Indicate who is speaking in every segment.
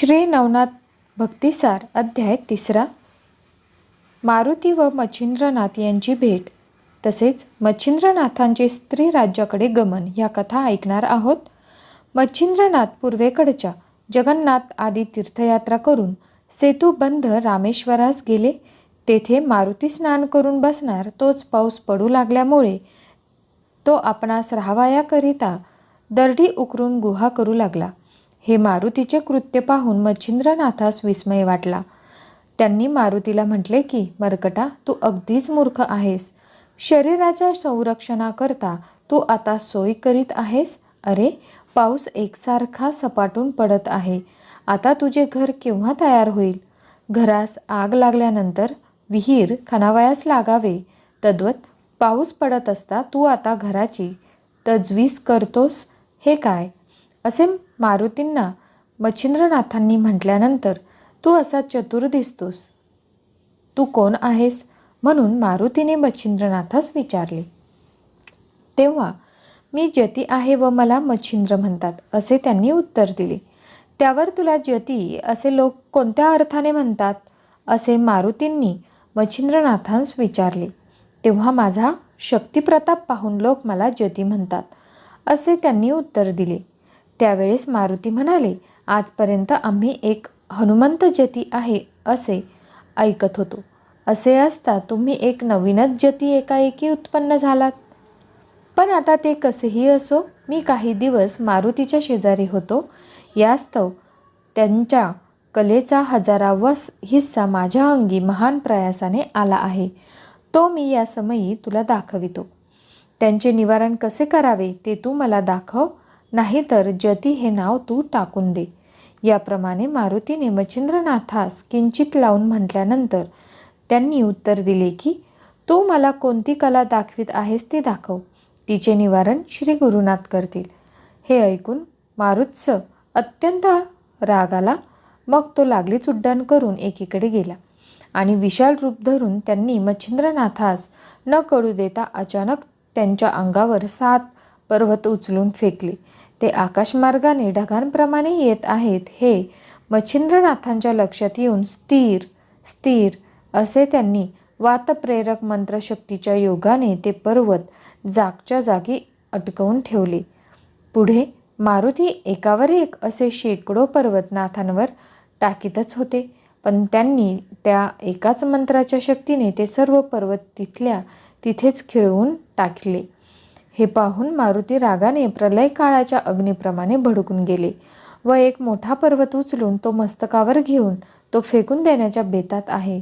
Speaker 1: श्री नवनाथ भक्तिसार अध्याय तिसरा. मारुती व मच्छिंद्रनाथ यांची भेट. तसेच मच्छिंद्रनाथांचे स्त्री राज्याकडे गमन ह्या कथा ऐकणार आहोत. मच्छिंद्रनाथ पूर्वेकडच्या जगन्नाथ आदी तीर्थयात्रा करून सेतुबंध रामेश्वरास गेले. तेथे मारुती स्नान करून बसणार तोच पाऊस पडू लागल्यामुळे तो आपणास राहावयाकरिता दरडी उकरून गुहा करू लागला. हे मारुतीचे कृत्य पाहून मच्छिंद्रनाथास विस्मय वाटला. त्यांनी मारुतीला म्हटले की मरकटा तू अगदीच मूर्ख आहेस. शरीराच्या संरक्षणाकरता तू आता सोय करीत आहेस? अरे पाऊस एकसारखा सपाटून पडत आहे. आता तुझे घर केव्हा तयार होईल? घरास आग लागल्यानंतर विहीर खणावयास लागावे. तद्वत पाऊस पडत असता तू आता घराची तजवीज करतोस. हे काय? असे मारुतींना मच्छिंद्रनाथांनी म्हटल्यानंतर तू असा चतुर दिसतोस. तू कोण आहेस? म्हणून मारुतीने मच्छिंद्रनाथास विचारले. तेव्हा मी जती आहे व मला मच्छिंद्र म्हणतात असे त्यांनी उत्तर दिले. त्यावर तुला जती असे लोक कोणत्या अर्थाने म्हणतात? असे मारुतींनी मच्छिंद्रनाथांस विचारले. तेव्हा माझा शक्तिप्रताप पाहून लोक मला जती म्हणतात असे त्यांनी उत्तर दिले. त्यावेळेस मारुती म्हणाले आजपर्यंत आम्ही एक हनुमंत जती आहे असे ऐकत होतो. असे असता तुम्ही एक नवीनच जती एकाएकी उत्पन्न झालात. पण आता ते कसेही असो मी काही दिवस मारुतीच्या शेजारी होतो. यास्तव त्यांच्या कलेचा हजारावा हिस्सा माझ्या अंगी महान प्रयासाने आला आहे. तो मी या समयी तुला दाखवितो. त्यांचे निवारण कसे करावे ते तू मला दाखव. नाहीतर जती हे नाव तू टाकून दे. याप्रमाणे मारुतीने मच्छिंद्रनाथास किंचित लावून म्हटल्यानंतर त्यांनी उत्तर दिले की तू मला कोणती कला दाखवित आहेस ते दाखव. तिचे निवारण श्री गुरुनाथ करतील हे ऐकून मारुतच अत्यंत राग आला. मग तो लागलीच उड्डाण करून एकीकडे गेला आणि विशाल रूप धरून त्यांनी मच्छिंद्रनाथास न कळू देता अचानक त्यांच्या अंगावर सात पर्वत उचलून फेकले. ते आकाशमार्गाने ढगांप्रमाणे येत आहेत. हे मच्छिंद्रनाथांच्या लक्षात येऊन स्थिर स्थिर असे त्यांनी वातप्रेरक मंत्रशक्तीच्या योगाने ते पर्वत जागच्या जागी अटकवून ठेवले. पुढे मारुती एकावर एक असे शेकडो पर्वतनाथांवर टाकीतच होते. पण त्यांनी त्या एकाच मंत्राच्या शक्तीने ते सर्व पर्वत तिथल्या तिथेच खिळवून टाकले. हे पाहून मारुती रागाने प्रलय काळाच्या अग्नीप्रमाणे भडकून गेले. व एक मोठा पर्वत उचलून तो मस्तकावर घेऊन तो फेकून देण्याच्या बेतात आहे.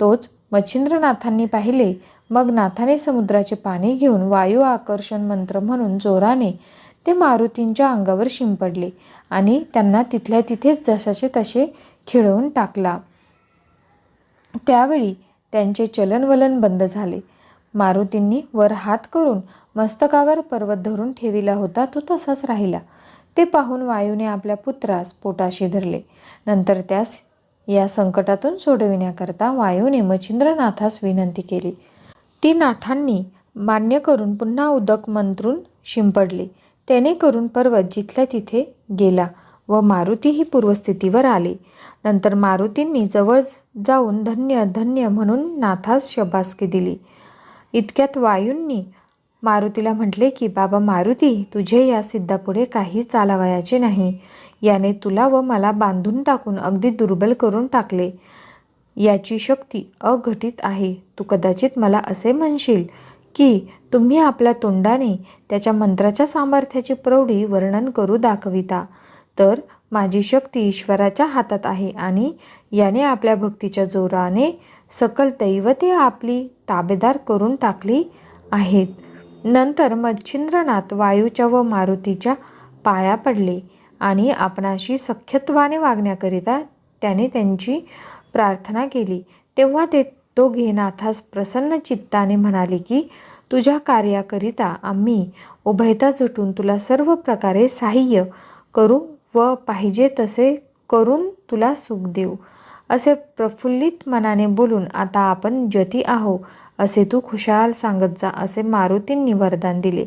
Speaker 1: तोच मच्छिंद्रनाथांनी पाहिले. मग नाथाने समुद्राचे पाणी घेऊन वायू आकर्षण मंत्र म्हणून जोराने ते मारुतींच्या अंगावर शिंपडले आणि त्यांना तिथल्या तिथेच जशाचे तसे खिळवून टाकला. त्यावेळी त्यांचे चलनवलन बंद झाले. मारुतींनी वर हात करून मस्तकावर पर्वत धरून ठेविला होता तो तसाच राहिला. ते पाहून वायूने आपल्या पुत्रास पोटाशी धरले. नंतर त्यास या संकटातून सोडविण्याकरता वायूने मच्छिंद्रनाथास विनंती केली. ती नाथांनी मान्य करून पुन्हा उदक मंत्रून शिंपडले. त्याने करून पर्वत जिथल्या तिथे गेला व मारुती ही पूर्वस्थितीवर आली. नंतर मारुतींनी जवळ जाऊन धन्य धन्य म्हणून नाथास शबासकी दिली. इतक्यात वायूंनी मारुतीला म्हटले की बाबा मारुती तुझे या सिद्धापुढे काही चालावयाचे नाही. याने तुला व मला बांधून टाकून अगदी दुर्बल करून टाकले. याची शक्ती अघटित आहे. तू कदाचित मला असे म्हणशील की तुम्ही आपल्या तोंडाने त्याच्या मंत्राच्या सामर्थ्याची प्रौढी वर्णन करू दाखविता. तर माझी शक्ती ईश्वराच्या हातात आहे आणि याने आपल्या भक्तीच्या जोराने सकल दैवते आपली ताबेदार करून टाकली आहेत. नंतर मच्छिंद्रनाथ वायूच्या व मारुतीच्या पाया पडले आणि आपणाशी सख्यत्वाने वागण्याकरिता त्याने त्यांची प्रार्थना केली. तेव्हा ते दोघे नाथास प्रसन्न चित्ताने म्हणाले की तुझ्या कार्याकरिता आम्ही उभयता झटून तुला सर्व प्रकारे साह्य करू व पाहिजे तसे करून तुला सुख देऊ. असे प्रफुल्लित मनाने बोलून आता आपण जती आहो असे तू खुशाल सांगत जा असे मारुतींनी वरदान दिले.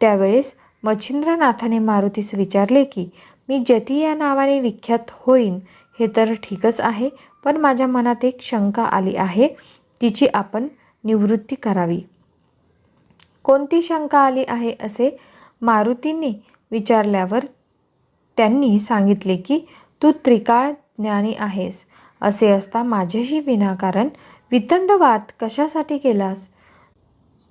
Speaker 1: त्यावेळेस मच्छिंद्रनाथाने मारुतीस विचारले की मी जती या नावाने विख्यात होईन हे तर ठीकच आहे पण माझ्या मनात एक शंका आली आहे तिची आपण निवृत्ती करावी. कोणती शंका आली आहे? असे मारुतीने विचारल्यावर त्यांनी सांगितले की तू त्रिकाळ ज्ञानी आहेस असे असता माझ्याशी विनाकारण वितंडवाद कशासाठी केलास?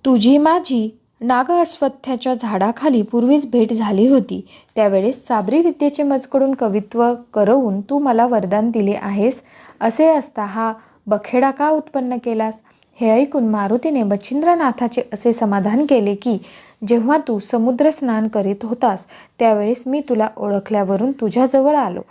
Speaker 1: तुझी माझी नाग अस्वथ्याच्या झाडाखाली पूर्वीच भेट झाली होती. त्यावेळेस साबरी विद्येचे मजकडून कवित्व करवून तू मला वरदान दिले आहेस. असे असता हा बखेडा का उत्पन्न केलास? हे ऐकून मारुतीने बचिंद्रनाथाचे असे समाधान केले की जेव्हा तू समुद्र स्नान करीत होतास त्यावेळेस मी तुला ओळखल्यावरून तुझ्याजवळ आलो.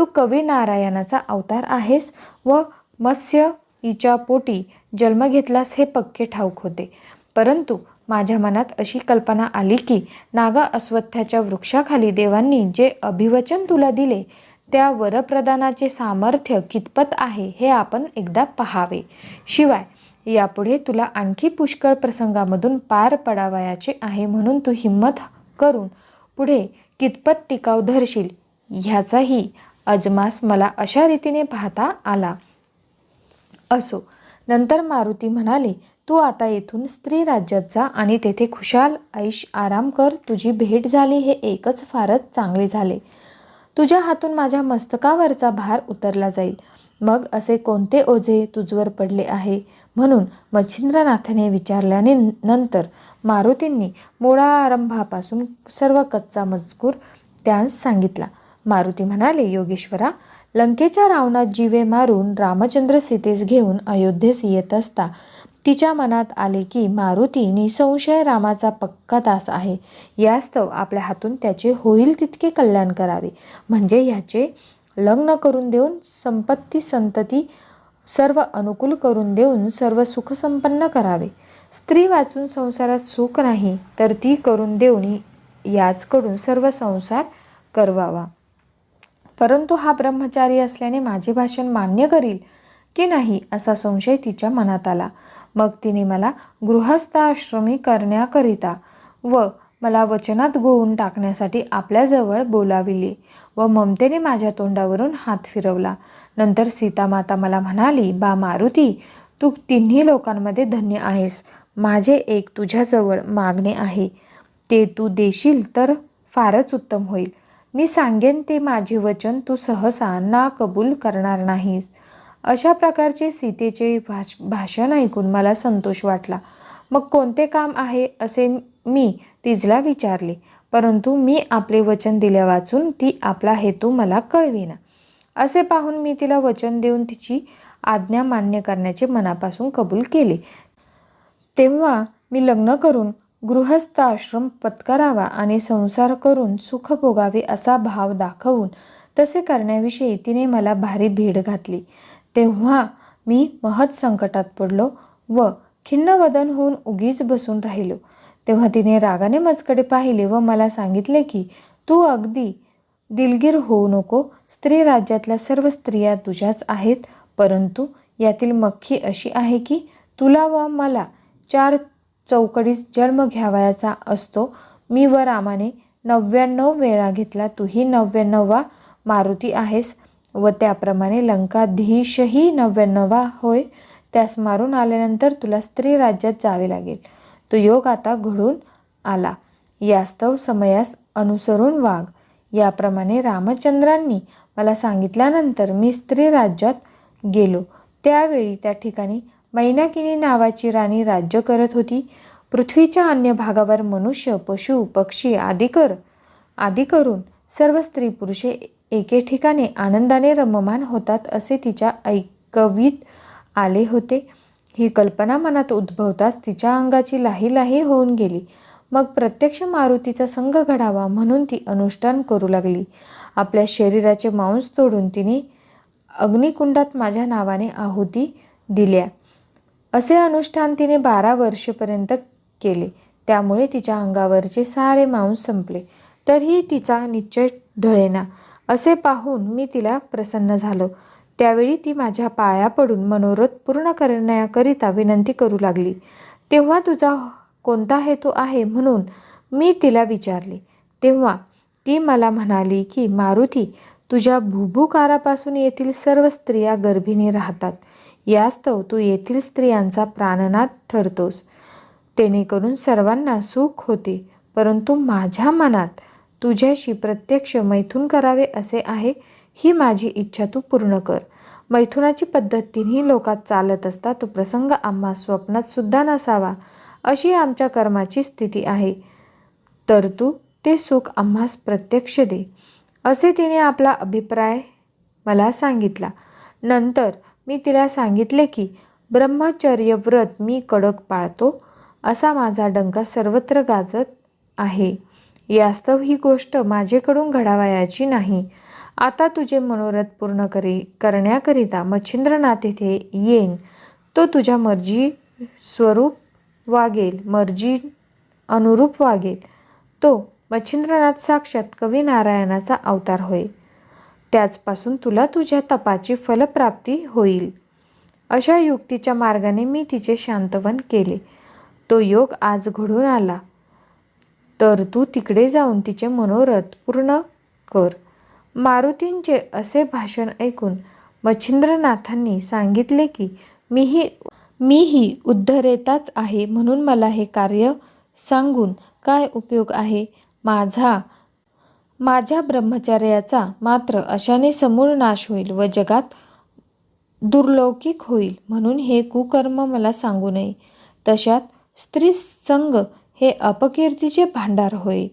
Speaker 1: तू कवी नारायणाचा अवतार आहेस व मत्स्य हिच्या पोटी जन्म घेतलास हे पक्के ठाऊक होते. परंतु माझ्या मनात अशी कल्पना आली की नागा अस्वथ्याच्या वृक्षाखाली देवांनी जे अभिवचन तुला दिले त्या वरप्रदानाचे सामर्थ्य कितपत आहे हे आपण एकदा पहावे. शिवाय यापुढे तुला आणखी पुष्कळ प्रसंगामधून पार पडावयाचे आहे म्हणून तू हिंमत करून पुढे कितपत टिकाव धरशील ह्याचाही अजमास मला अशा रीतीने पाहता आला. असो नंतर मारुती म्हणाले तू आता येथून स्त्री राज्यात जा आणि तेथे खुशाल ऐश आराम कर. तुझी भेट झाली हे एकच फारच चांगले झाले. तुझ्या हातून माझ्या मस्तकावरचा भार उतरला जाईल. मग असे कोणते ओझे तुझवर पडले आहे? म्हणून मच्छिंद्रनाथाने विचारल्याने नंतर मारुतींनी मुळारंभापासून सर्व कच्चा मजकूर त्यास सांगितला. मारुती म्हणाले योगेश्वरा लंकेच्या रावणात जीवे मारून रामचंद्र सीतेस घेऊन अयोध्येस येत असता तिच्या मनात आले की मारुती निसंशय रामाचा पक्का दास आहे. यास्तव आपल्या हातून त्याचे होईल तितके कल्याण करावे. म्हणजे ह्याचे लग्न करून देऊन संपत्ती संतती सर्व अनुकूल करून देऊन सर्व सुखसंपन्न करावे. स्त्री वाचून संसारात सुख नाही तर ती करून देऊन याचकडून सर्व संसार करवावा. परंतु हा ब्रह्मचारी असल्याने माझे भाषण मान्य करील की नाही असा संशय तिच्या मनात आला. मग तिने मला गृहस्थाश्रमी करण्याकरिता व मला वचनात गोवून टाकण्यासाठी आपल्याजवळ बोलाविले व ममतेने माझ्या तोंडावरून हात फिरवला. नंतर सीतामाता मला म्हणाली बा मारुती तू तिन्ही लोकांमध्ये धन्य आहेस. माझे एक तुझ्याजवळ मागणे आहे. ते तू देशील तर फारच उत्तम होईल. मी सांगेन ते माझे वचन तू सहसा ना कबूल करणार नाहीस. अशा प्रकारचे सीतेचे भाष भाषण ऐकून मला संतोष वाटला. मग कोणते काम आहे असे मी तिजला विचारले परंतु मी आपले वचन दिल्या वाचून ती आपला हेतू मला कळविना. असे पाहून मी तिला वचन देऊन तिची आज्ञा मान्य करण्याचे मनापासून कबूल केले. तेव्हा मी लग्न करून गृहस्थ आश्रम पत्करावा आणि संसार करून सुख भोगावे असा भाव दाखवून तसे करण्याविषयी तिने मला भारी भीड घातली. तेव्हा मी महत् संकटात पडलो व खिन्नवदन होऊन उगीच बसून राहिलो. तेव्हा तिने रागाने माझकडे पाहिले व मला सांगितले की तू अगदी दिलगीर होऊ नको. स्त्री राज्यातल्या सर्व स्त्रिया तुझ्याच आहेत परंतु यातील मख्खी अशी आहे की तुला व मला चार चौकडीस जन्म घ्यावयाचा असतो. मी व रामाने नव्याण्णव वेळा घेतला. तूही नव्याण्णवा मारुती आहेस. व त्याप्रमाणे लंकाधीशही नव्याण्णवा होय. त्यास मारून आल्यानंतर तुला स्त्री राज्यात जावे लागेल. तो योग आता घडून आला. यास्तव समयास अनुसरून वाघ याप्रमाणे रामचंद्रांनी मला सांगितल्यानंतर मी स्त्री राज्यात गेलो. त्यावेळी त्या ठिकाणी मैनाकिनी नावाची राणी राज्य करत होती. पृथ्वीच्या अन्य भागावर मनुष्य पशु पक्षी आदी कर आदी करून सर्व स्त्री पुरुषे एके ठिकाणी आनंदाने रममान होतात असे तिच्या ऐकवीत आले होते. ही कल्पना मनात उद्भवताच तिच्या अंगाची लाही लाही होऊन गेली. मग प्रत्यक्ष मारुतीचा संघ घडावा म्हणून ती अनुष्ठान करू लागली. आपल्या शरीराचे मांस तोडून तिने अग्निकुंडात माझ्या नावाने आहुती दिल्या. असे अनुष्ठान तिने बारा वर्षपर्यंत केले. त्यामुळे तिच्या अंगावरचे सारे मांस संपले. तरीही तिचा निश्चय ढळेना. असे पाहून मी तिला प्रसन्न झालो. त्यावेळी ती माझ्या पाया पडून मनोरथ पूर्ण करण्याकरिता विनंती करू लागली. तेव्हा तुझा कोणता हेतू आहे म्हणून मी तिला विचारले. तेव्हा ती मला म्हणाली की मारुती तुझ्या भूभूकारापासून येथील सर्व स्त्रिया गर्भिणी राहतात. यास्तव तू येथील स्त्रियांचा प्राणनाथ ठरतोस. तेणेकरून सर्वांना सुख होते परंतु माझ्या मनात तुझ्याशी प्रत्यक्ष मैथून करावे असे आहे ही माझी इच्छा तू पूर्ण कर. मैथुनाची पद्धत तिन्ही लोकात चालत असता तो प्रसंग आम्हा स्वप्नात सुद्धा नसावा अशी आमच्या कर्माची स्थिती आहे. तर तू ते सुख आम्हास प्रत्यक्ष दे असे तिने आपला अभिप्राय मला सांगितला. नंतर मी तिला सांगितले की ब्रह्मचर्य व्रत मी कडक पाळतो असा माझा डंका सर्वत्र गाजत आहे. यास्तव ही गोष्ट माझेकडून घडावयाची नाही. आता तुझे मनोरथ पूर्ण करी करण्याकरिता मच्छिंद्रनाथ येथे येईन. तो तुझ्या मर्जी स्वरूप वागेल मर्जी अनुरूप वागेल. तो मच्छिंद्रनाथ साक्षात कवी नारायणाचा अवतार होय. त्याचपासून तुला तुझ्या तपाची फलप्राप्ती होईल. अशा युक्तीच्या मार्गाने मी तिचे शांतवन केले. तो योग आज घडून आला. तर तू तिकडे जाऊन तिचे मनोरथ पूर्ण कर. मारुतींचे असे भाषण ऐकून मच्छिंद्रनाथांनी सांगितले की मीही मीही उद्धरेताच आहे म्हणून मला हे कार्य सांगून काय उपयोग आहे? माझा माझ्या ब्रह्मचर्याचा मात्र अशाने समूळ नाश होईल व जगात दुर्लौकिक होईल म्हणून हे कुकर्म मला सांगू नये. तशात स्त्री संग हे अपकीर्तीचे भांडार होय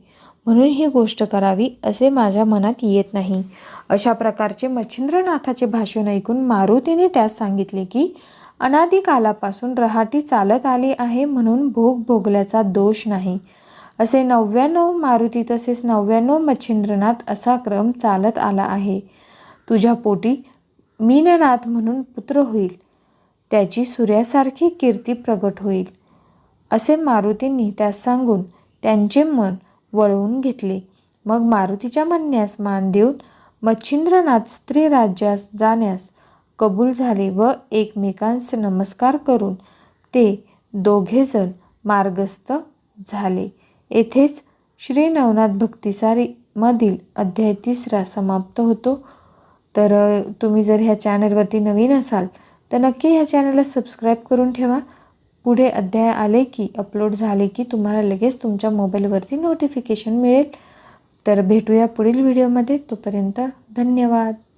Speaker 1: म्हणून ही गोष्ट करावी असे माझ्या मनात येत नाही. अशा प्रकारचे मच्छिंद्रनाथाचे भाषण ऐकून मारुतीने त्यास सांगितले की अनादिकालापासून रहाटी चालत आली आहे म्हणून भोग भोगल्याचा दोष नाही. असे नव्याण्णव मारुती तसेच नव्याण्णव मच्छिंद्रनाथ असा क्रम चालत आला आहे. तुझ्या पोटी मीननाथ म्हणून पुत्र होईल. त्याची सूर्यासारखी कीर्ती प्रगट होईल. असे मारुतींनी त्यास सांगून त्यांचे मन वळवून घेतले. मग मारुतीच्या म्हणण्यास मान देऊन मच्छिंद्रनाथ स्त्री राज्यास जाण्यास कबूल झाले व एकमेकांस नमस्कार करून ते दोघेजण मार्गस्थ झाले. येथेच श्री नवनाथ भक्तिसारी मधील अध्याय तिसरा समाप्त होतो. तर तुम्ही जर ह्या चॅनलवरती नवीन असाल तर नक्की ह्या चॅनलला सबस्क्राईब करून ठेवा. पुढे अध्याय आले की अपलोड झाले की तुम्हाला लगेच तुमच्या मोबाईलवरती नोटिफिकेशन मिळेल. तर भेटूया पुढील व्हिडिओमध्ये. तोपर्यंत धन्यवाद.